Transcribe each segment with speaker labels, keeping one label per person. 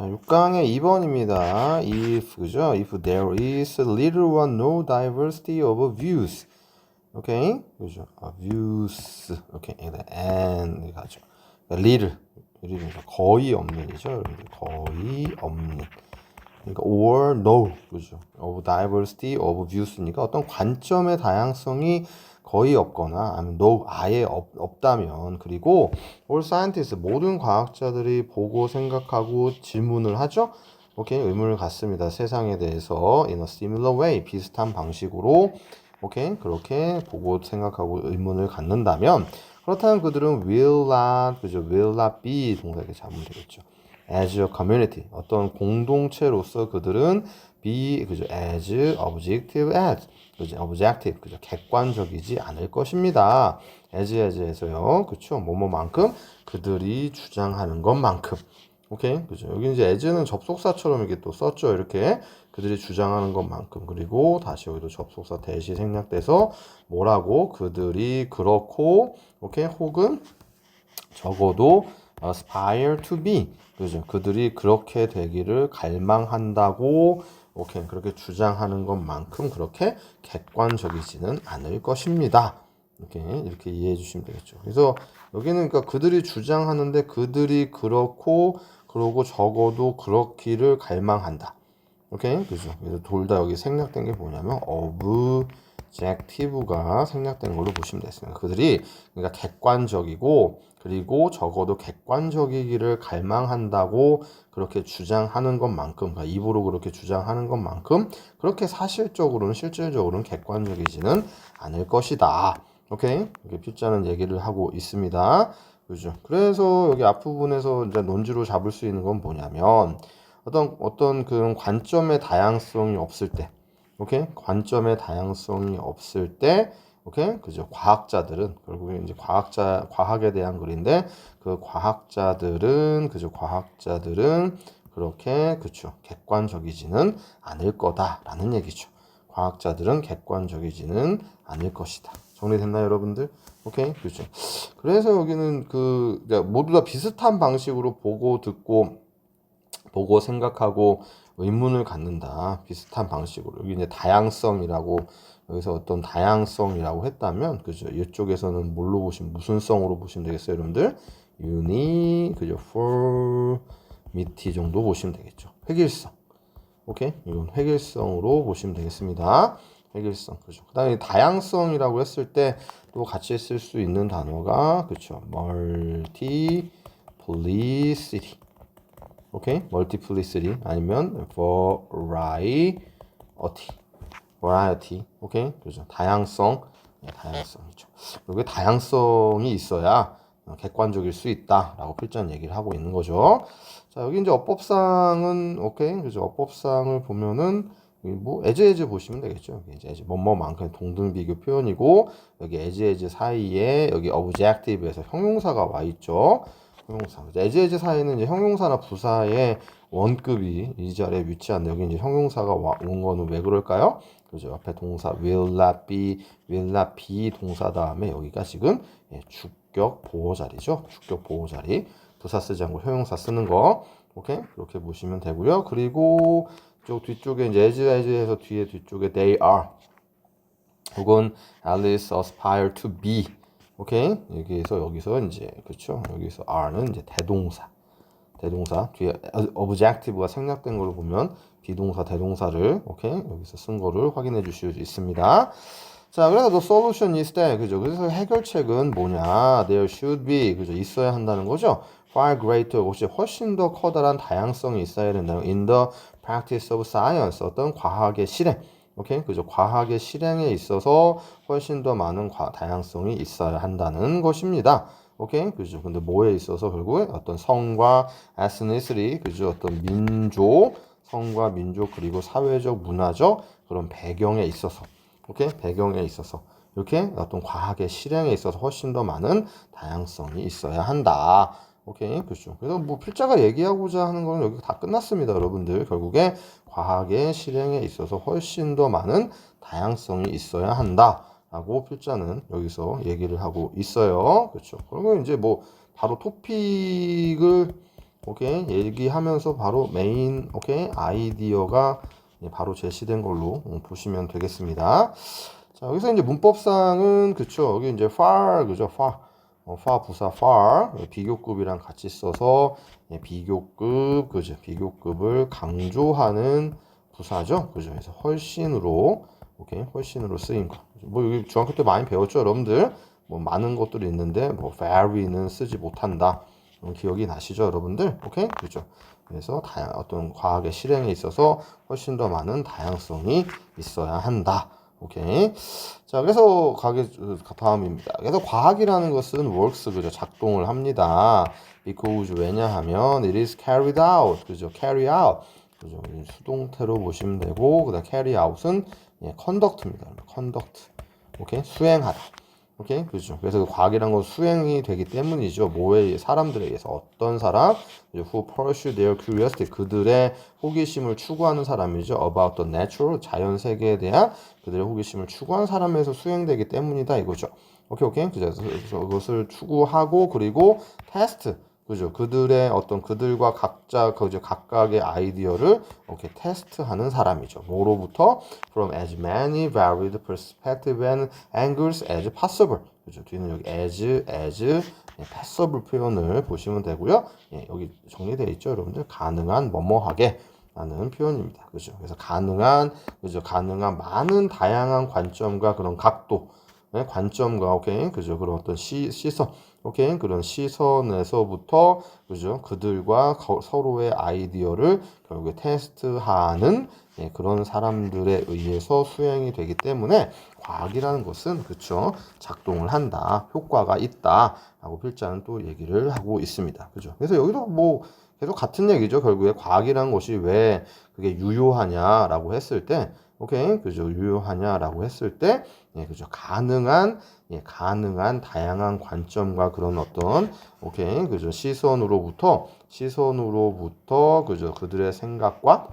Speaker 1: 자, 6강의 2번입니다. If, 그죠? If there is little or no diversity of views. 오케이? 그죠? 아, views. 오케이. and 가죠. little. little. 거의 없는이죠. 거의 없는. 그러니까 or no. 그죠? of diversity of views니까 어떤 관점의 다양성이 거의 없거나 아니면 no 아예 없, 없다면 그리고 all scientists 모든 과학자들이 보고 생각하고 질문을 하죠. 오케이 의문을 갖습니다. 세상에 대해서 in a similar way 비슷한 방식으로 오케이 그렇게 보고 생각하고 의문을 갖는다면 그렇다면 그들은 will not 그죠 will not be 동사에게 잡으면 되겠죠. As a community 어떤 공동체로서 그들은 be 그죠 as objective as 그죠 objective 그죠 객관적이지 않을 것입니다. as as에서요. 그쵸? 뭐뭐만큼 그들이 주장하는 것만큼. 오케이? 그죠? 여기 이제 as는 접속사처럼 이렇게 또 썼죠. 이렇게 그들이 주장하는 것만큼. 그리고 다시 여기도 접속사 대시 생략돼서 뭐라고 그들이 그렇고 오케이? 혹은 적어도 aspire to be 그죠 그들이 그렇게 되기를 갈망한다고 오케이 그렇게 주장하는 것만큼 그렇게 객관적이지는 않을 것입니다. 이렇게 이렇게 이해해 주시면 되겠죠. 그래서 여기는 그러니까 그들이 주장하는데 그들이 그렇고 그러고 적어도 그렇기를 갈망한다. 오케이 그죠? 그래서 둘다 여기 생략된 게 뭐냐면 objective가 생략된 걸로 보시면 되겠습니다. 그들이 그러니까 객관적이고 그리고 적어도 객관적이기를 갈망한다고 그렇게 주장하는 것만큼 그러니까 입으로 그렇게 주장하는 것만큼 그렇게 사실적으로는 실질적으로는 객관적이지는 않을 것이다. 오케이 이렇게 필자는 얘기를 하고 있습니다. 그죠? 그래서 여기 앞부분에서 이제 논지로 잡을 수 있는 건 뭐냐면 어떤 어떤 그런 관점의 다양성이 없을 때, 오케이 관점의 다양성이 없을 때, 오케이 그죠? 과학자들은 결국에 이제 과학자 과학에 대한 글인데 그 과학자들은 그죠? 과학자들은 그렇게 그죠? 객관적이지는 않을 거다라는 얘기죠. 과학자들은 객관적이지는 않을 것이다. 정리됐나요, 여러분들? 오케이, 그죠. 그래서 여기는 그 모두 다 비슷한 방식으로 보고 듣고 보고 생각하고 의문을 갖는다. 비슷한 방식으로. 여기 이제 다양성이라고 여기서 어떤 다양성이라고 했다면 그죠. 이쪽에서는 뭘로 보시면 무슨 성으로 보시면 되겠어요, 여러분들? 유니 그죠. formity 정도 보시면 되겠죠. 획일성. 오케이? 이건 획일성으로 보시면 되겠습니다. 획일성. 그죠. 그 다음에 다양성이라고 했을 때 또 같이 쓸 수 있는 단어가 그죠. multiplicity. 오케이? multiplicity 아니면 variety. variety. 오케이? 그죠? 다양성. 네, 다양성이죠. 여기 다양성이 있어야 객관적일 수 있다라고 필자는 얘기를 하고 있는 거죠. 자, 여기 이제 어법상은 오케이. 그죠? 어법상을 보면은 뭐 에즈 에즈 보시면 되겠죠. 이제 에즈 뭐뭐만큼 동등 비교 표현이고 여기 에즈 에즈 사이에 여기 objective에서 형용사가 와 있죠. 형용사. 에즈 사이는 이제 형용사나 부사의 원급이 이 자리에 위치한데 여기 이제 형용사가 와, 온 거는 왜 그럴까요? 그죠? 앞에 동사 will not be, will not be 동사 다음에 여기가 지금 예, 주격 보호 자리죠. 주격 보호 자리. 부사 쓰지 않고 형용사 쓰는 거. 오케이? 그렇게 보시면 되고요. 그리고 쪽 뒤쪽에 이제 as as에서 뒤에 뒤쪽에 they are 혹은 Alice aspire to be 오케이? 여기에서 여기서 이제 그렇죠 여기서 are는 이제 대동사. 대동사. 뒤에 objective가 생략된 걸로 보면 비동사 대동사를 오케이? 여기서 쓴 거를 확인해 주실 수 있습니다. 자, 그래서 the solution is that 그죠? 그래서 해결책은 뭐냐? There should be. 그죠? 있어야 한다는 거죠. Far greater. 혹시 훨씬 더 커다란 다양성이 있어야 된다는 in the practice of science. 어떤 과학의 실행 오케이? 그죠? 과학의 실행에 있어서 훨씬 더 많은 과, 다양성이 있어야 한다는 것입니다. 오케이? 그죠? 근데 뭐에 있어서 결국에 어떤 성과 ethnicity 그죠? 어떤 민족 성과 민족 그리고 사회적 문화적 그런 배경에 있어서. 오케이? 배경에 있어서. 이렇게 어떤 과학의 실행에 있어서 훨씬 더 많은 다양성이 있어야 한다. 오케이 그렇죠. 그래서 뭐 필자가 얘기하고자 하는 거는 여기 다 끝났습니다, 여러분들. 결국에 과학의 실행에 있어서 훨씬 더 많은 다양성이 있어야 한다 라고 필자는 여기서 얘기를 하고 있어요. 그렇죠. 그러면 이제 뭐 바로 토픽을 오케이 얘기하면서 바로 메인 오케이 아이디어가 예, 바로 제시된 걸로 음, 보시면 되겠습니다. 자 여기서 이제 문법상은 그쵸 여기 이제 far 그죠 far 어, far 부사 far 예, 비교급이랑 같이 써서 예, 비교급 그죠. 비교급을 강조하는 부사죠. 그죠. 그래서 훨씬으로 오케이. 훨씬으로 쓰인 거뭐 여기 중학교 때 많이 배웠죠 여러분들? 뭐 많은 것들이 있는데 뭐 very는 쓰지 못한다. 음, 기억이 나시죠 여러분들? 오케이? 그죠. 그래서 다양 어떤 과학의 실행에 있어서 훨씬 더 많은 다양성이 있어야 한다 오케이. 자 그래서 과학의 다음입니다. 그래서 과학이라는 것은 works 그죠? 작동을 합니다. because 왜냐하면 it is carried out 그죠? carry out. 그죠? 수동태로 보시면 되고 그다음 carry out은 예, conduct입니다. conduct. 오케이? 수행하다 오케이? 그죠. 그래서 그 과학이란 건 수행이 되기 때문이죠. 뭐에 사람들에 의해서. 어떤 사람? who pursue their curiosity. 그들의 호기심을 추구하는 사람이죠. about the natural 자연 세계에 대한 그들의 호기심을 추구한 사람에서 수행되기 때문이다 이거죠. 오케이 오케이? 그죠 그것을 추구하고 그리고 테스트 그죠? 그들의 어떤 그들과 각자 그죠 각각의 아이디어를 이렇게 테스트하는 사람이죠. 뭐로부터? From as many varied perspectives and angles as possible. 그죠? 뒤는 여기 as as 예, possible 표현을 보시면 되고요. 예, 여기 정리되어 있죠 여러분들? 가능한 뭐뭐하게 라는 표현입니다. 그죠? 그래서 가능한 그죠? 가능한 많은 다양한 관점과 그런 각도 네, 관점과 오케이 그죠? 그런 어떤 시, 시선 오케이? 그런 시선에서부터 그죠? 그들과 거, 서로의 아이디어를 결국에 테스트하는 예, 그런 사람들에 의해서 수행이 되기 때문에 과학이라는 것은 그쵸? 작동을 한다 효과가 있다라고 필자는 또 얘기를 하고 있습니다. 그죠? 그래서 여기도 뭐 계속 같은 얘기죠. 결국에 과학이라는 것이 왜 그게 유효하냐라고 했을 때 오케이? 그죠 유효하냐라고 했을 때 예, 그죠 가능한 예, 가능한 다양한 관점과 그런 어떤 오케이? 그죠 시선으로부터 시선으로부터 그죠 그들의 생각과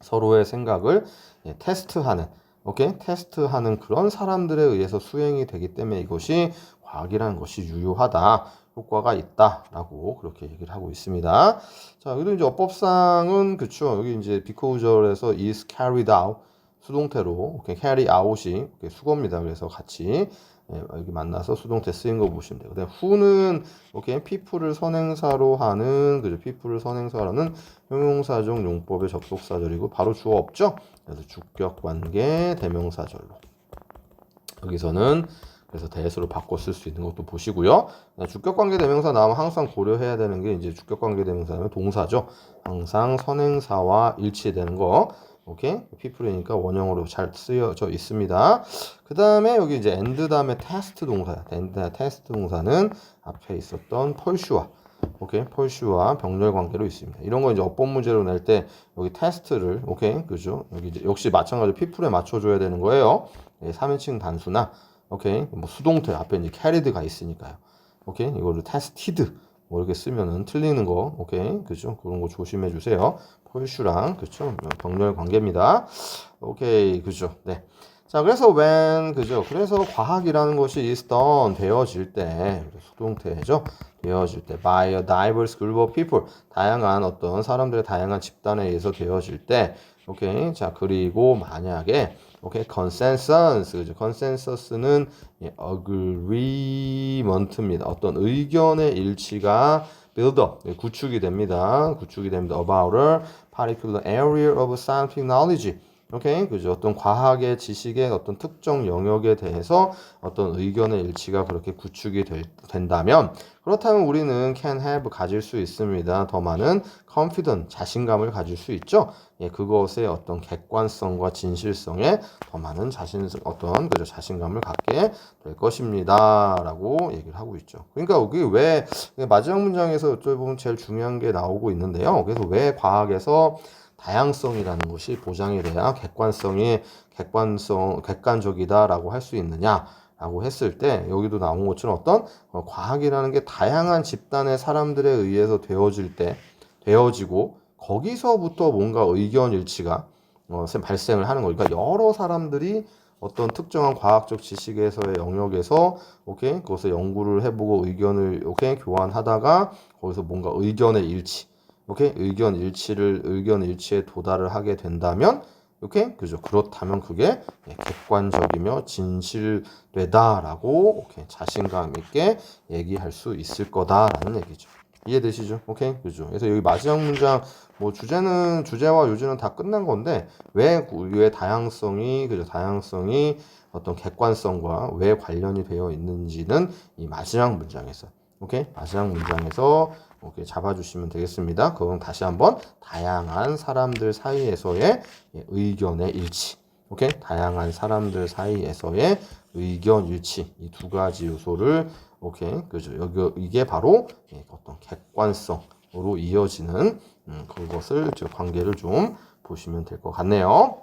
Speaker 1: 서로의 생각을 예, 테스트하는 오케이? 테스트하는 그런 사람들에 의해서 수행이 되기 때문에 이것이 과학이라는 것이 유효하다 효과가 있다라고 그렇게 얘기를 하고 있습니다. 자 여기도 이제 어법상은 그쵸 여기 이제 비코우절에서 is carried out 수동태로 오케이 carry out이 오케이, 수거입니다. 그래서 같이 예, 여기 만나서 수동태 쓰인 거 보시면 돼요. 그다음 who는 오케이 people을 선행사로 하는 그죠 people을 선행사로 하는 형용사적 용법의 접속사절이고 바로 주어 없죠. 그래서 주격 관계 대명사절로 여기서는 그래서 대수로 바꿔 쓸 수 있는 것도 보시고요. 주격 관계 대명사 나오면 항상 고려해야 되는 게 이제 주격 관계 대명사는 동사죠. 항상 선행사와 일치되는 거. 오케이? 피플이니까 원형으로 잘 쓰여져 있습니다. 그 다음에 여기 이제 엔드 다음에 테스트 동사야. 엔드 테스트 동사는 앞에 있었던 펄슈와 오케이 펄슈와 병렬 관계로 있습니다. 이런 거 이제 어법 문제로 낼 때 여기 테스트를 오케이 그죠? 여기 이제 역시 마찬가지로 피플에 맞춰줘야 되는 거예요. 예, 3인칭 단수나 오케이 뭐 수동태 앞에 이제 캐리드가 있으니까요. 오케이 이거를 테스티드 뭐 이렇게 쓰면은 틀리는 거 오케이 그죠? 그런 거 조심해 주세요. 폴슈랑 그쵸 병렬 관계입니다. 오케이 그죠 네. 자 그래서 when 그죠 그래서 과학이라는 것이 is done 되어질 때 수동태죠 되어질 때 by a diverse group of people 다양한 어떤 사람들의 다양한 집단에 의해서 되어질 때 오케이 자 그리고 만약에 오케이 consensus 그죠 consensus는 예, agreement입니다 어떤 의견의 일치가 build up 네, 구축이 됩니다. 구축이 됩니다. about a particular area of scientific knowledge. 오케이? 그죠? 어떤 과학의 지식의 어떤 특정 영역에 대해서 어떤 의견의 일치가 그렇게 구축이 될, 된다면 그렇다면 우리는 can have 가질 수 있습니다. 더 많은 confident 자신감을 가질 수 있죠? 예 그것의 어떤 객관성과 진실성에 더 많은 자신 어떤 그죠? 자신감을 갖게 될 것입니다라고 얘기를 하고 있죠. 그러니까 여기 왜 마지막 문장에서 어쩌면 제일 중요한 게 나오고 있는데요. 그래서 왜 과학에서 다양성이라는 것이 보장이 돼야 객관성이 객관성 객관적이다라고 할 수 있느냐 라고 했을 때 여기도 나온 것처럼 어떤 어, 과학이라는 게 다양한 집단의 사람들에 의해서 되어질 때 되어지고 거기서부터 뭔가 의견 일치가 어, 발생을 하는 거니까 여러 사람들이 어떤 특정한 과학적 지식에서의 영역에서 오케이 그것을 연구를 해보고 의견을 오케이 교환하다가 거기서 뭔가 의견의 일치 오케이 의견 일치를 의견 일치에 도달을 하게 된다면 오케이 그죠? 그렇다면 그게 예, 객관적이며 진실되다라고 오케이 자신감 있게 얘기할 수 있을 거다라는 얘기죠. 이해되시죠? 오케이? 그죠? 그래서 여기 마지막 문장 뭐 주제는 주제와 요지는 다 끝난 건데 왜 우리의 다양성이 그죠? 다양성이 어떤 객관성과 왜 관련이 되어 있는지는 이 마지막 문장에서 오케이? 마지막 문장에서 오케이 잡아주시면 되겠습니다. 그건 다시 한번 다양한 사람들 사이에서의 예, 의견의 일치 오케이 다양한 사람들 사이에서의 의견 일치 이 두 가지 요소를 오케이 그죠 여기 이게 바로 예, 어떤 객관성으로 이어지는 음, 그것을 저 관계를 좀 보시면 될 것 같네요.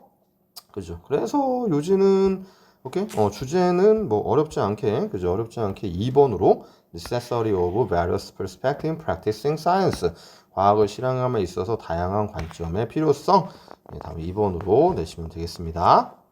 Speaker 1: 그죠. 그래서 요지는 오케이? 어, 주제는 뭐 어렵지 않게 그죠? 어렵지 않게 2번으로 necessary of various perspective in practicing science. 과학을 실행함에 있어서 다양한 관점의 필요성. 네, 다음 2번으로 내시면 되겠습니다.